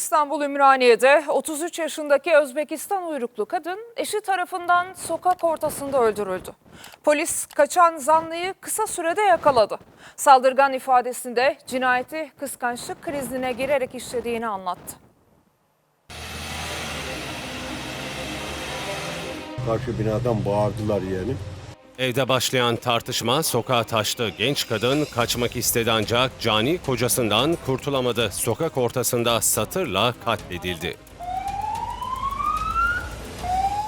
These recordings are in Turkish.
İstanbul Ümraniye'de 33 yaşındaki Özbekistan uyruklu kadın eşi tarafından sokak ortasında öldürüldü. Polis kaçan zanlıyı kısa sürede yakaladı. Saldırgan ifadesinde cinayeti kıskançlık krizine girerek işlediğini anlattı. Karşı binadan bağırdılar yani. Evde başlayan tartışma sokağa taştı. Genç kadın kaçmak istedi ancak cani kocasından kurtulamadı. Sokak ortasında satırla katledildi.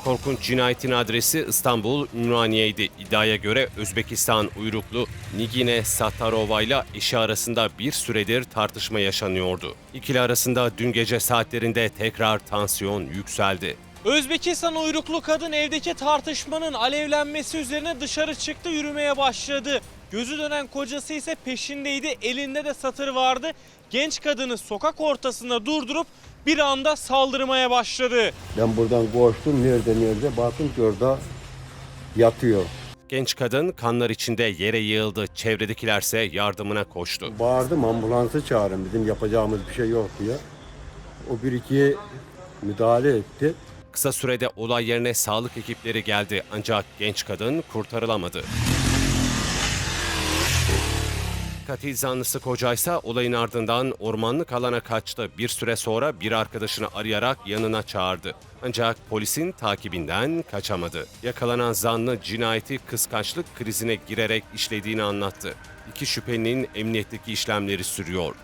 Korkunç cinayetin adresi İstanbul Ümraniye'ydi. İddiaya göre Özbekistan uyruklu Nigine Satarova ile eşi arasında bir süredir tartışma yaşanıyordu. İkili arasında dün gece saatlerinde tekrar tansiyon yükseldi. Özbekistan uyruklu kadın evdeki tartışmanın alevlenmesi üzerine dışarı çıktı yürümeye başladı. Gözü dönen kocası ise peşindeydi. Elinde de satır vardı. Genç kadını sokak ortasında durdurup bir anda saldırmaya başladı. Ben buradan koştum nerede nerede baktım ki orada yatıyor. Genç kadın kanlar içinde yere yığıldı. Çevredekilerse yardımına koştu. Bağırdım ambulansı çağırın bizim yapacağımız bir şey yok diye. O bir ikiye müdahale etti. Kısa sürede olay yerine sağlık ekipleri geldi ancak genç kadın kurtarılamadı. Katil zanlısı kocaysa olayın ardından ormanlık alana kaçtı. Bir süre sonra bir arkadaşını arayarak yanına çağırdı. Ancak polisin takibinden kaçamadı. Yakalanan zanlı cinayeti kıskançlık krizine girerek işlediğini anlattı. İki şüphelinin emniyetteki işlemleri sürüyor.